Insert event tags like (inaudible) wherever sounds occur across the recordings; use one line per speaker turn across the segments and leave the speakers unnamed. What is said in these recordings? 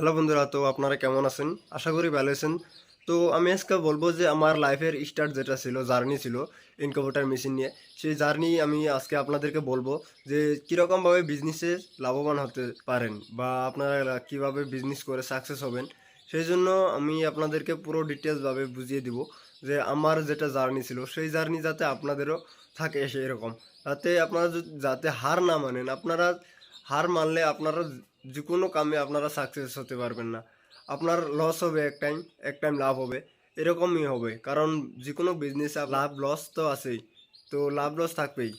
Hello বন্ধুরা, তো আপনারা কেমন আছেন? আশা করি ভালো আছেন। তো আমি আজকে বলব যে আমার লাইফের স্টার্ট যেটা ছিল জার্নি ছিল ইনকিউবেটার মেশিন নিয়ে। সেই জার্নি আমি আজকে আপনাদেরকে বলব যে কীরকমভাবে বিজনেসে লাভবান হতে পারেন বা আপনারা কীভাবে বিজনেস করে সাকসেস হবেন, সেই জন্য আমি আপনাদেরকে পুরো ডিটেলসভাবে বুঝিয়ে দিব যে আমার যেটা জার্নি ছিল, সেই জার্নি যাতে আপনাদেরও থাকে সেই এরকম যাতে আপনারা যাতে হার না মানেন, আপনারা হার মানলে আপনারা যে কোনো কামে আপনারা সাকসেস হতে পারবেন না। আপনার লস হবে এক টাইম এক টাইম লাভ হবে। এরকমই হবে। কারণ যে কোনো বিজনেসে লাভ লস তো আছেই। তো লাভ লস থাকবেই।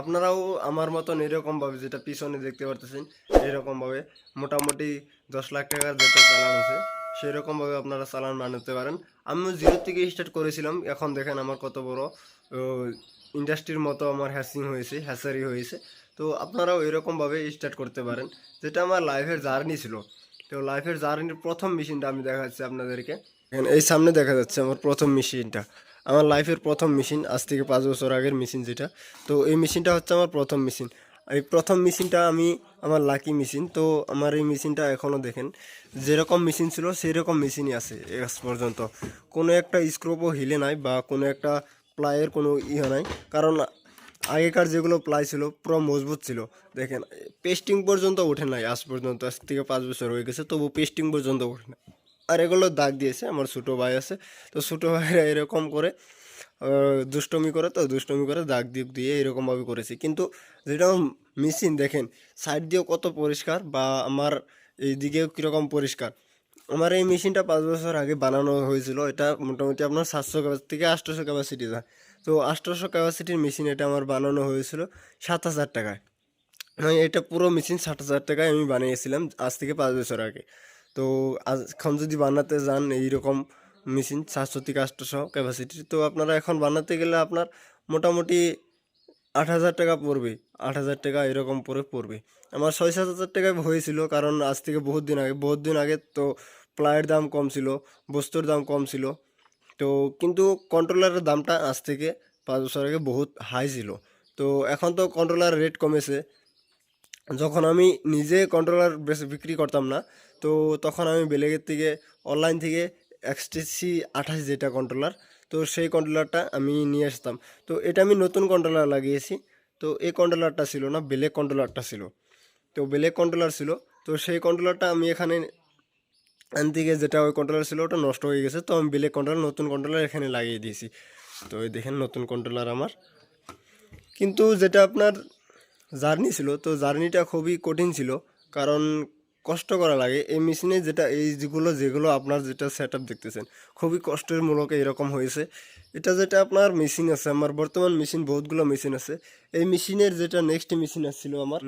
আপনারাও আমার মতন এরকমভাবে যেটা পিছনে দেখতে পারতেছেন, এরকমভাবে মোটামুটি দশ লাখ টাকার যেটা চালান আছে, সেরকমভাবে আপনারা চালান বানাতে পারেন। আমিও জিরো থেকে স্টার্ট করেছিলাম। এখন দেখেন আমার কত বড় ইন্ডাস্ট্রির মতো আমার হ্যাসিং হয়েছে হ্যাসারি হয়েছে। তো আপনারাও এরকমভাবে স্টার্ট করতে পারেন। যেটা আমার লাইফের জার্নি ছিল। তো লাইফের জার্নির প্রথম মেশিনটা আমি দেখাচ্ছি আপনাদেরকে। এই সামনে দেখা যাচ্ছে আমার প্রথম মেশিনটা আমার লাইফের প্রথম মেশিন আজ থেকে পাঁচ বছর আগের মেশিন যেটা। তো এই মেশিনটা হচ্ছে আমার প্রথম মেশিন এই প্রথম মেশিনটা আমি, আমার লাকি মেশিন তো আমার এই মেশিনটা এখনও দেখেন, যেরকম মেশিন ছিল সেই রকম মেশিনই আছে আজ পর্যন্ত। কোনো একটা স্ক্রোপও হিলে নাই বা কোনো একটা প্লাইয়ের কোনো ইয়ে নাই। কারণ আগেকার যেগুলো প্লাই ছিল, পুরো মজবুত ছিল। দেখেন পেস্টিং পর্যন্ত ওঠে নাই, আজ পর্যন্ত, আজ থেকে পাঁচ বছর হয়ে গেছে, তবু পেস্টিং পর্যন্ত ওঠে না আর এগুলো দাগ দিয়েছে, আমার ছোটো ভাই আছে, তো ছোটো ভাইরা এরকম করে দুষ্টমি করে, তো দুষ্টমি করে দাগ দিক দিয়ে এরকমভাবে করেছি। কিন্তু যেটা মেশিন দেখেন সাইড দিয়েও কত পরিষ্কার বা আমার এই দিকেও কীরকম পরিষ্কার। আমার এই মেশিনটা পাঁচ বছর আগে বানানো হয়েছিল, এটা মোটামুটি আপনার সাতশো থেকে আটশোশো ক্যাপাসিটি যায় তো আটশোশো ক্যাপাসিটির মেশিন এটা আমার বানানো হয়েছিল সাত হাজার টাকায়। মানে এটা পুরো মেশিন ষাট হাজার টাকায় আমি বানিয়েছিলাম আজ থেকে পাঁচ বছর আগে। তো আজ- এখন যদি বানাতে যান এইরকম মেশিন সাতশো থেকে আটশোশো ক্যাপাসিটির তো আপনারা এখন বানাতে গেলে আপনার মোটামুটি আট হাজার টাকা পড়বে, আট হাজার টাকা এরকম পরে পড়বে। আমার ছয় সাত হাজার টাকায় হয়েছিল কারণ আজ থেকে বহুত দিন আগে, বহুত দিন আগে তো প্লায়ের দাম কম ছিল, বস্তুর দাম কম ছিল। তো কিন্তু কন্ট্রোলারের দামটা আজ থেকে পাঁচ বছর আগে বহুত হাই ছিল। তো এখন তো কন্ট্রোলার রেট কমেছে। যখন আমি নিজে কন্ট্রোলার বিক্রি করতাম না, তো তখন আমি বেলেগের থেকে অনলাইন থেকে এক্সটিসি আঠাশ যেটা কন্ট্রোলার তো সেই কন্ট্রোলারটা আমি নিয়ে আসতাম। তো এটা আমি নতুন কন্ট্রোলার লাগিয়েছি, তো এই কন্ট্রোলারটা ছিল না, বেলেগ কন্ট্রোলারটা ছিল। তো বেলেগ কন্ট্রোলার ছিল, তো সেই কন্ট্রোলারটা আমি এখানে গিয়ে যেটা ওই কন্ট্রোলার ছিল, ওটা নষ্ট হয়ে গেছে। তো আমি বেলেগ কন্ট্রোলার নতুন কন্ট্রোলার এখানে লাগিয়ে দিয়েছি। তো এই দেখেন নতুন কন্ট্রোলার আমার। কিন্তু যেটা আপনার জার্নি ছিল, তো জার্নিটা খুবই কঠিন ছিল। কারণ কষ্ট করা লাগে। এই মেশিনে যেটা, এই যেগুলো যেগুলো আপনার যেটা সেট দেখতেছেন, খুবই কষ্টের মূলক এরকম হয়েছে। এটা যেটা আপনার মেশিন আছে, আমার বর্তমান মেশিন বহুতগুলো মেশিন আছে। এই মেশিনের যেটা নেক্সট মেশিন আসছিল আমার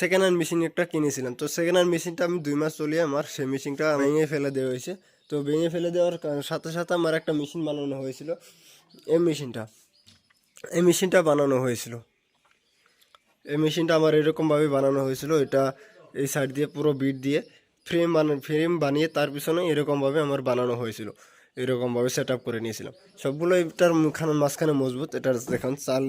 সেকেন্ড হ্যান্ড মেশিন একটা কিনেছিলাম। তো সেকেন্ড হ্যান্ড মেশিনটা আমি দুই মাস চলিয়ে আমার, সেই মেশিনটা ভেঙে ফেলে দেওয়া হয়েছে। তো ভেঙে ফেলে দেওয়ার সাথে সাথে আমার একটা মেশিন বানানো হয়েছিল। এই মেশিনটা এই মেশিনটা বানানো হয়েছিল। এই মেশিনটা আমার এরকমভাবে বানানো হয়েছিল, এটা এই সাইড দিয়ে পুরো বিট দিয়ে ফ্রেম বানা ফ্রেম বানিয়ে তার পিছনে এরকমভাবে আমার বানানো হয়েছিল। এরকমভাবে সেট আপ করে নিয়েছিলাম। সবগুলো এটার মুখানে মাঝখানে মজবুত, এটার দেখুন চাল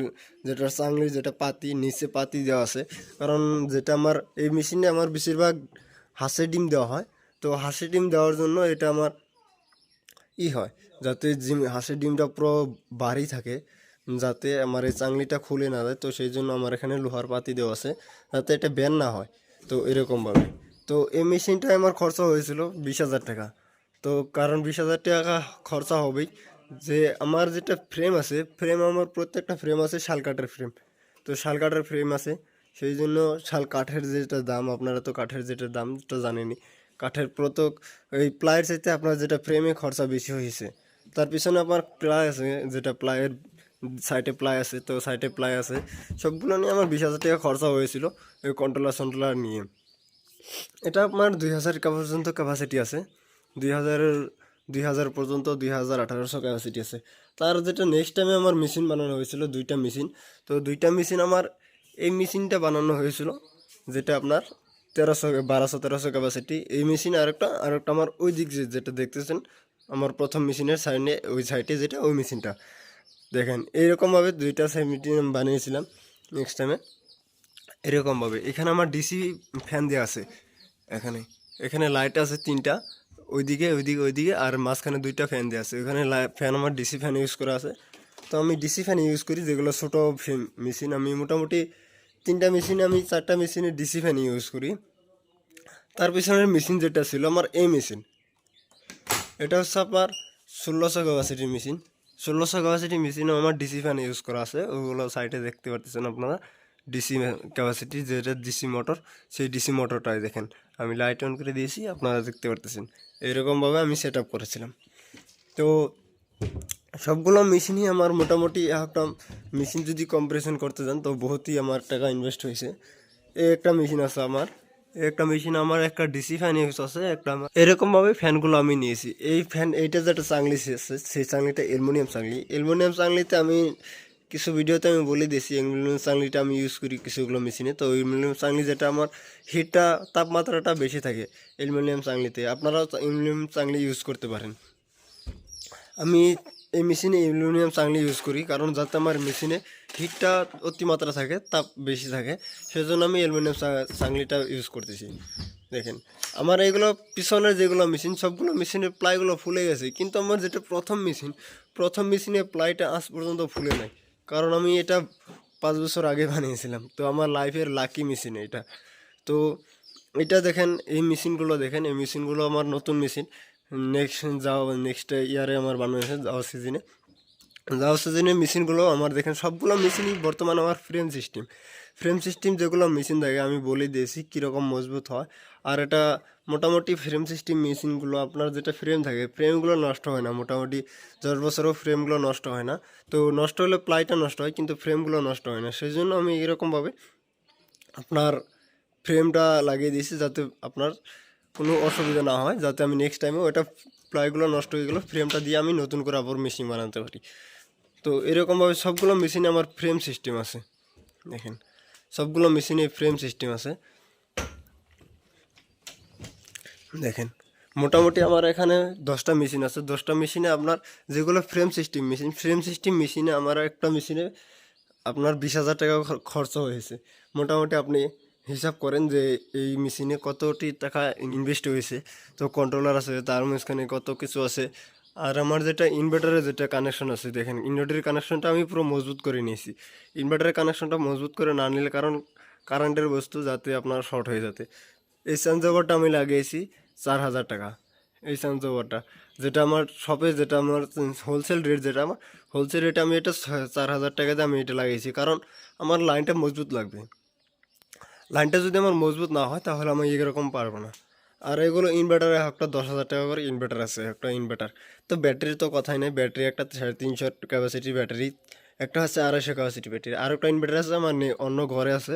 যেটা চাংলি, যেটা পাতি, নিচে পাতি দেওয়া আছে। কারণ যেটা আমার, এই মেশিনে আমার বেশিরভাগ হাঁসের ডিম দেওয়া হয়। তো হাঁসের ডিম দেওয়ার জন্য এটা আমার ই হয়, যাতে জিম হাঁসের ডিমটা পুরো বাড়ি থাকে, যাতে আমার এই চাংলিটা খুলে না যায়। তো সেই জন্য আমার এখানে লোহার পাতি দেওয়া আছে, যাতে এটা ব্যান না হয়। তো এরকমভাবে। তো এই মেশিনটায় আমার খরচা হয়েছিল বিশ হাজার টাকা। তো কারণ বিশ হাজার টাকা খরচা হবেই। যে আমার যেটা ফ্রেম আছে ফ্রেম আমার প্রত্যেকটা ফ্রেম আছে শাল কাঠের ফ্রেম তো শাল কাঠের ফ্রেম আছে, সেই জন্য শাল কাঠের যেটা দাম, আপনারা তো কাঠের যেটা দাম দামটা জানেনই। কাঠের প্রত্যেক, এই প্লাইয়ের চাইতে আপনার যেটা ফ্রেমে খরচা বেশি হয়েছে তার পিছনে আমার প্লাই আছে, যেটা প্লাইয়ের সাইডে প্লাই আছে, তো সাইডে প্লাই আছে। সবগুলো নিয়ে আমার বিশ হাজার টাকা খরচা হয়েছিল ওই কন্ট্রোলার সন্ট্রোলার নিয়ে। এটা আপনার দুই হাজার পর্যন্ত ক্যাপাসিটি আছে। দুই হাজারের, দুই হাজার পর্যন্ত দুই হাজার আঠারোশো ক্যাপাসিটি আছে। তার যেটা নেক্সট টাইমে আমার মেশিন বানানো হয়েছিল, দুইটা মেশিন তো দুইটা মেশিন আমার এই মেশিনটা বানানো হয়েছিল, যেটা আপনার তেরোশো, বারোশো, তেরোশো ক্যাপাসিটি এই মেশিন আরেকটা আরেকটা আমার ওই দিক যেটা দেখতেছেন, আমার প্রথম মেশিনের সাইডে, ওই সাইডে যেটা, ওই মেশিনটা দেখেন, এইরকমভাবে দুইটা সাইড বানিয়েছিলাম নেক্সট টাইমে এরকমভাবে। এখানে আমার ডিসি ফ্যান দেওয়া আছে। এখানে এখানে লাইট আছে তিনটা। ওইদিকে ওইদিকে ওইদিকে আর মাঝখানে দুইটা ফ্যান দেওয়া আছে। ওখানে ফ্যান আমার ডিসি ফ্যান ইউজ করা আছে। তো আমি ডিসি ফ্যান ইউজ করি, যেগুলো ছোটো মেশিন আমি মোটামুটি তিনটা মেশিনে আমি চারটা মেশিনে ডিসি ফ্যান ইউজ করি। তার পিছনের মেশিন যেটা ছিল আমার এই মেশিন এটা হচ্ছে আপনার ষোলোশো ক্যাপাসিটির মেশিন ষোলোশো ক্যাপাসিটি মেশিনে আমার ডিসি ফ্যান ইউজ করা আছে। ওগুলো সাইডে দেখতে পারতেছেন আপনারা। ডিসি ক্যাপাসিটি যেটা ডিসি মোটর সেই ডিসি মোটরটাই দেখেন। আমি লাইট অন করে দিয়েছি, আপনারা দেখতে পারতেছেন। এইরকমভাবে আমি সেট করেছিলাম। তো সবগুলো মেশিনই আমার মোটামুটি একটা মেশিন যদি কম্প্রেশন করতে যান, তো বহুতই আমার টাকা ইনভেস্ট হয়েছে। এই একটা মেশিন আছে আমার। একটা মেশিন আমার একটা ডিসি ফ্যান ইউজ আছে, একটা আমার। এরকমভাবে ফ্যানগুলো আমি নিয়েছি। এই ফ্যান এইটা যেটা চাংলি সেই চাংলিটা অ্যালুমিনিয়াম চাংলি। অ্যালুমিনিয়াম চাংলিতে আমি কিছু ভিডিওতে আমি বলে দিয়েছি অ্যালুমিনিয়াম চাংলিটা আমি ইউজ করি কিছুগুলো মেশিনে তো অ্যালুমিনিয়াম চাংলি যেটা আমার হিটটা তাপমাত্রাটা বেশি থাকে অ্যালুমিনিয়াম চাংলিতে। আপনারাও অ্যালুমিনিয়াম চাংলি ইউজ করতে পারেন। আমি এই মেশিনে অ্যালুমিনিয়াম চাংলি ইউজ করি কারণ যাতে আমার মেশিনে হিটটা অতিমাত্রা থাকে, তাপ বেশি থাকে, সেজন্য আমি অ্যালুমিনিয়াম চাংলিটা ইউজ করতেছি। দেখেন, আমার এইগুলো পিছনের যেগুলো মেশিন সবগুলো মেশিনের প্লাইগুলো ফুলে গেছে। কিন্তু আমার যেটা প্রথম মেশিন প্রথম মেশিনে প্লাইটা আজ পর্যন্ত ফুলে নাই। কারণ আমি এটা পাঁচ বছর আগে (laughs) বানিয়েছিলাম। তো আমার লাইফের লাকি মেশিন এটা। তো এটা দেখেন, এই মেশিনগুলো দেখেন, এই মেশিনগুলো আমার নতুন মেশিন নেক্সট যাওয়া নেক্সট ইয়ারে আমার বানানো হয়েছে যাওয়া সিজনে যাওয়া সিজনে মেশিনগুলো আমার দেখেন, সবগুলো মেশিনই বর্তমানে আমার ফ্রেম সিস্টেম ফ্রেম সিস্টেম যেগুলো মেশিন থাকে, আমি বলে দিয়েছি কীরকম মজবুত হয়। আর এটা মোটামুটি ফ্রেম সিস্টেম মেশিনগুলো, আপনার যেটা ফ্রেম থাকে ফ্রেমগুলো নষ্ট হয় না। মোটামুটি দশ বছরও ফ্রেমগুলো নষ্ট হয় না। তো নষ্ট হলে প্লাইটা নষ্ট হয়, কিন্তু ফ্রেমগুলো নষ্ট হয় না। সেই জন্য আমি এরকমভাবে আপনার ফ্রেমটা লাগিয়ে দিয়েছি যাতে আপনার কোনো অসুবিধা না হয়, যাতে আমি নেক্সট টাইমে ওটা প্লাইগুলো নষ্ট হয়ে গেলো ফ্রেমটা দিয়ে আমি নতুন করে আবার মেশিন বানাতে পারি। তো এরকমভাবে সবগুলো মেশিনে আমার ফ্রেম সিস্টেম আছে। দেখেন। সবগুলো মেশিনে ফ্রেম সিস্টেম আছে। দেখেন, মোটামুটি আমার এখানে দশটা মেশিন আছে। দশটা মেশিনে আপনার যেগুলো frame system machine frame system মেশিনে আমার একটা মেশিনে আপনার বিশ হাজার টাকা খরচ হয়েছে। মোটামুটি আপনি হিসাব করেন যে এই মেশিনে কতটি টাকা ইনভেস্ট হয়েছে। তো কন্ট্রোলার আছে তার মাঝখানে কত কিছু আছে আর আমার যেটা ইনভার্টারের যেটা কানেকশন আছে, দেখেন ইনভার্টারের কানেকশনটা আমি পুরো মজবুত করে নিয়েছি। ইনভার্টারের কানেকশনটা মজবুত করে না নিলে কারণ কারেন্টের বস্তু যাতে আপনার শর্ট হয়ে যাতে। এই সানজোভারটা আমি লাগিয়েছি চার হাজার টাকা, এই সানজোভারটা যেটা আমার শপে যেটা আমার হোলসেল রেট যেটা আমার হোলসেল রেটে আমি এটা চার হাজার টাকাতে আমি এটা লাগিয়েছি। কারণ আমার লাইনটা মজবুত লাগবে। লাইনটা যদি আমার মজবুত না হয়, তাহলে আমি এরকম পারব না। আর এগুলো ইনভার্টারে একটা দশ হাজার টাকা করে ইনভার্টার আছে, একটা ইনভার্টার তো ব্যাটারির তো কথাই নেই, ব্যাটারি একটা সাড়ে তিনশো ক্যাপাসিটি ব্যাটারি একটা হচ্ছে আড়াইশো ক্যাপাসিটি ব্যাটারি আর একটা ইনভার্টার আছে আমার অন্য ঘরে আছে,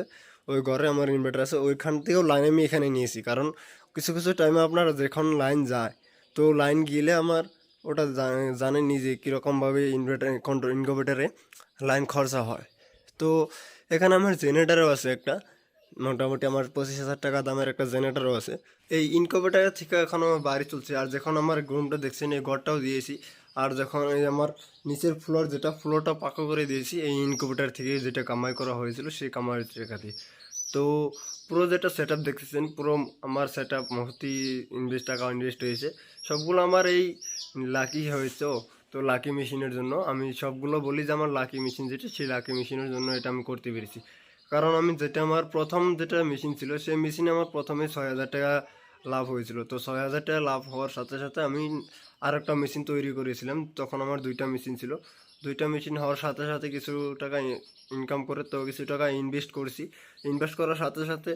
ওই ঘরে আমার ইনভার্টার আছে, ওইখান থেকেও লাইন আমি এখানে নিয়েছি। কারণ কিছু কিছু টাইমে আপনার যখন লাইন যায়, তো লাইন গেলে আমার ওটা জা- জানেন নিজে কীরকমভাবে ইনভার্টার কন্ট্রোল ইনভার্টারে লাইন খরচা হয়। তো এখানে আমার জেনারেটারও আছে একটা মোটামুটি আমার পঁচিশ হাজার টাকা দামের একটা জেনারেটারও আছে। এই ইনকোভেটার থেকে এখন আমার বাড়ি চলছে। আর যখন আমার রুমটা দেখছেন, এই ঘরটাও দিয়েছি। আর যখন এই আমার নিচের ফ্লোর যেটা ফ্লোরটা পাকা করে দিয়েছি, এই ইনকোভেটার থেকে যেটা কামাই করা হয়েছিল, সেই কামাই টাকা দিয়ে। তো পুরো যেটা সেট আপ দেখতেছেন, পুরো আমার সেট আপ মহতি ইনভেস্ট টাকা ইনভেস্ট হয়েছে। সবগুলো আমার এই লাকি হয়েছে তো লাকি মেশিনের জন্য আমি সবগুলো বলি যে, আমার লাকি মেশিন যেটা, সেই লাকি মেশিনের জন্য এটা আমি করতে পেরেছি। কারণ আমি যেটা আমার প্রথম যেটা মেশিন ছিল, সেই মেশিনে আমার প্রথমে ছয় হাজার টাকা লাভ হয়েছিল। তো ছয় হাজার টাকা লাভ হওয়ার সাথে সাথে আমি আর একটা মেশিন তৈরি করেছিলাম, তখন আমার দুইটা মেশিন ছিল। দুইটা মেশিন হওয়ার সাথে সাথে কিছু টাকা ইনকাম করে তো কিছু টাকা ইনভেস্ট করছি। ইনভেস্ট করার সাথে সাথে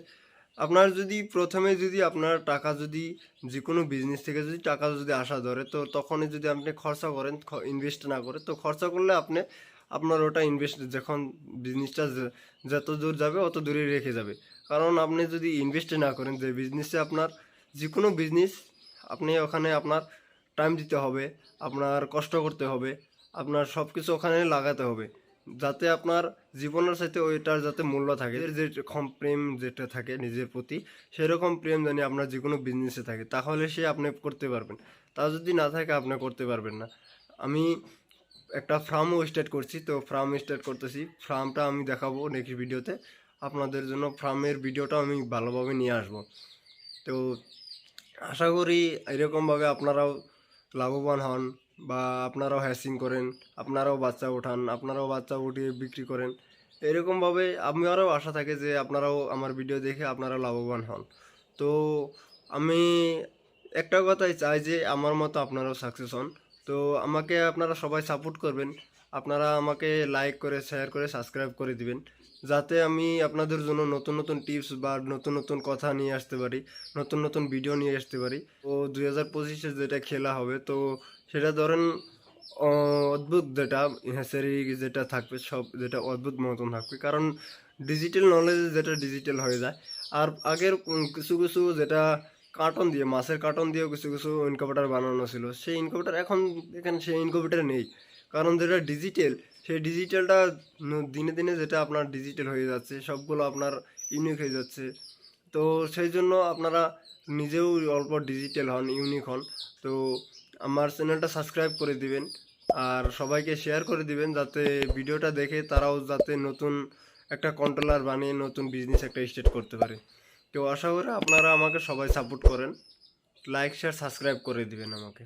আপনার যদি প্রথমে যদি আপনার টাকা যদি যে কোনো বিজনেস থেকে যদি টাকা যদি আসা ধরে, তো তখনই যদি আপনি খরচা করেন ইনভেস্ট না করে, তো খরচা করলে আপনি আপনার ওটা ইনভেস্ট যখন বিজনেসটা যত দূর যাবে, অত দূরে রেখে যাবে। কারণ আপনি যদি ইনভেস্ট না করেন, যে বিজনেসে আপনার যে কোনো বিজনেস আপনি ওখানে আপনার টাইম দিতে হবে, আপনার কষ্ট করতে হবে, আপনার সব কিছু ওখানে লাগাতে হবে। যাতে আপনার জীবনের সাথে ওইটার যাতে মূল্য থাকে, যে প্রেম যেটা থাকে নিজের প্রতি, সেরকম প্রেম জানি আপনার যে কোনো বিজনেসে থাকে। তাহলে সে আপনি করতে পারবেন। তা যদি না থাকে, আপনি করতে পারবেন না। আমি একটা ফার্মও স্টার্ট করছি, তো ফার্ম স্টার্ট করতেছি। ফার্মটা আমি দেখাবো নেক্সট ভিডিওতে আপনাদের জন্য ফার্মের ভিডিওটা আমি ভালোভাবে নিয়ে আসব। তো আশা করি এরকমভাবে আপনারাও লাভবান হন বা আপনারাও হ্যাসিং করেন, আপনারাও বাচ্চা ওঠান, আপনারাও বাচ্চা উঠিয়ে বিক্রি করেন। এরকমভাবে আমারও আশা থাকে যে আপনারাও আমার ভিডিও দেখে আপনারা লাভবান হন। তো আমি একটা কথাই চাই যে আমার মতো আপনারাও সাকসেস হন। তো আমাকে আপনারা সবাই সাপোর্ট করবেন। আপনারা আমাকে লাইক করে শেয়ার করে সাবস্ক্রাইব করে দিবেন। যাতে আমি আপনাদের জন্য নতুন নতুন টিপস বা নতুন নতুন কথা নিয়ে আসতে পারি, নতুন নতুন ভিডিও নিয়ে আসতে পারি। ও দুই হাজার পঁচিশে যেটা খেলা হবে, তো সেটা ধরেন অদ্ভুত যেটা হ্যাসারি যেটা থাকবে, সব যেটা অদ্ভুত মতন থাকবে। কারণ ডিজিটাল নলেজ যেটা ডিজিটাল হয়ে যায়। আর আগের কিছু কিছু যেটা কার্টন দিয়ে, মাছের কার্টন দিয়েও কিছু কিছু ইনকিউবেটার বানানো ছিল। সেই ইনকিউবেটার এখন এখানে সেই ইনকিউবেটার নেই। কারণ যেটা ডিজিটাল সেই ডিজিটালটা দিনে দিনে যেটা আপনার ডিজিটাল হয়ে যাচ্ছে, সবগুলো আপনার ইউনিক হয়ে যাচ্ছে। তো সেই জন্য আপনারা নিজেও অল্প ডিজিটাল হন ইউনিক হন। তো আমার চ্যানেলটা সাবস্ক্রাইব করে দিবেন আর সবাইকে শেয়ার করে দিবেন যাতে ভিডিওটা দেখে তারাও যাতে নতুন একটা কন্ট্রোলার বানিয়ে নতুন বিজনেস একটা স্টার্ট করতে পারে। তো আশা করি আপনারা আমাকে সবাই সাপোর্ট করেন। লাইক শেয়ার সাবস্ক্রাইব করে দিবেন আমাকে।